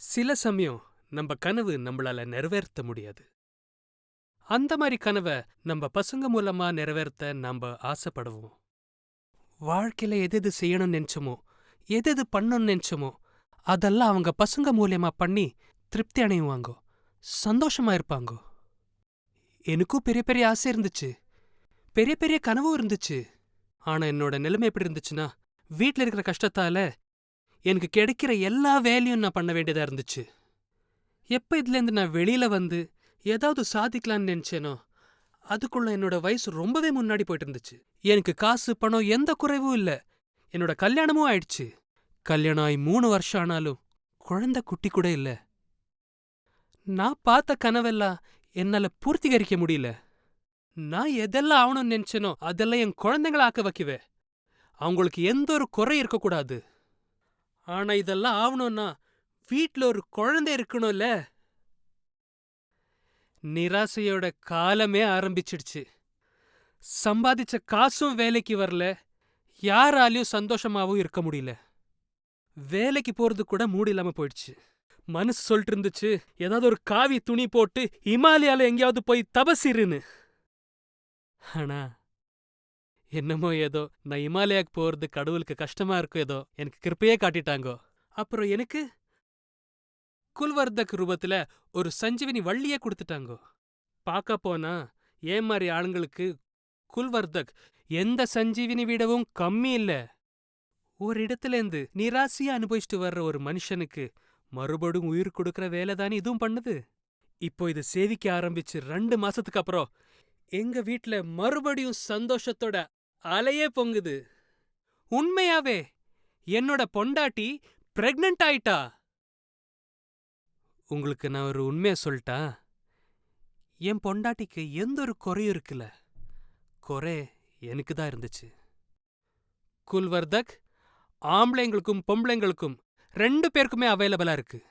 சில சமயம் நம்ம கனவு நம்மளால நிறைவேற்ற முடியாது. அந்த மாதிரி கனவை நம்ம பசங்க மூலமா நிறைவேற்ற நம்ம ஆசைப்படுவோம். வாழ்க்கையில எது எது செய்யணும்னு நினைச்சோமோ எது எது பண்ணணும்னு நினைச்சோமோ அதெல்லாம் அவங்க பசங்க மூலியமா பண்ணி திருப்தி அடையுவாங்க சந்தோஷமா இருப்பாங்க. எனக்கும் பெரிய பெரிய ஆசை இருந்துச்சு. பெரிய பெரிய கனவும் இருந்துச்சு. ஆனா என்னோட நிலைமை எப்படி இருந்துச்சுன்னா வீட்டில் இருக்கிற கஷ்டத்தால எனக்கு கிடைக்கிற எல்லா வேலையும் நான் பண்ண வேண்டியதா இருந்துச்சு. எப்ப இதுலேருந்து நான் வெளியில வந்து ஏதாவது சாதிக்கலாம்னு நினைச்சேனோ அதுக்குள்ள என்னோட வயசு ரொம்பவே முன்னாடி போயிட்டு இருந்துச்சு எனக்கு காசு பணம் எந்த குறைவும் இல்ல. என்னோட கல்யாணமும் ஆயிடுச்சு. கல்யாணம் ஆகி மூணு வருஷம் ஆனாலும் குழந்தை குட்டி கூட இல்ல. நான் பார்த்த கனவெல்லாம் என்னால பூர்த்திகரிக்க முடியல. நான் எதெல்லாம் ஆகணும்னு நினைச்சேனோ அதெல்லாம் என் குழந்தைங்கள ஆக்க வைக்குவேன் அவங்களுக்கு எந்த ஒரு குறை இருக்கக்கூடாது. ஆனா இதெல்லாம் ஆகணும்னா வீட்ல ஒரு குழந்தை இருக்கணும்ல. நிராசையோட காலமே ஆரம்பிச்சிடுச்சு. சம்பாதிச்ச காசும் வேலைக்கு வரல. யாராலையும் சந்தோஷமாவும் இருக்க முடியல. வேலைக்கு போறது கூட மூடு இல்லாம போயிடுச்சு. மனசு சொல்லிட்டு இருந்துச்சு ஏதாவது ஒரு காவி துணி போட்டு இமாலயால எங்கேயாவது போய் தபசிருன்னு. ஆனா என்னமோ ஏதோ நான் இமாலயாக்கு போறது கடவுளுக்கு கஷ்டமா இருக்கும் ஏதோ எனக்கு கிருப்பையே காட்டிட்டாங்கோ. அப்புறம் எனக்கு? குல்வர்தக் ரூபத்துல ஒரு சஞ்சீவினி வள்ளியே கொடுத்துட்டாங்கோ. பார்க்க போனா ஏன் மாதிரி ஆளுங்களுக்கு குல்வர்தக் எந்த சஞ்சீவினி விடவும் கம்மி இல்ல. ஒரு இடத்துலேருந்து நிராசையா அனுபவிச்சுட்டு வர்ற ஒரு மனுஷனுக்கு மறுபடியும் உயிர் கொடுக்கற வேலை தானே இதுவும் பண்ணுது? இப்போ இது சேவிக்க ஆரம்பிச்சு ரெண்டு மாசத்துக்கு அப்புறம் எங்க வீட்ல மறுபடியும் சந்தோஷத்தோட அலையே பொங்குது. உண்மையாவே என்னோட பொண்டாட்டி பிரெக்னன்ட் ஆயிட்டா? உங்களுக்கு நான் ஒரு உண்மைய சொல்லிட்டா என் பொண்டாட்டிக்கு எந்த ஒரு குறையும் இருக்குல்ல? குறை எனக்கு தான் இருந்துச்சு. குல்வர்தக் ஆம்பளைங்களுக்கும் பொம்பளைங்களுக்கும் ரெண்டு பேருக்குமே அவைலபிளா இருக்கு.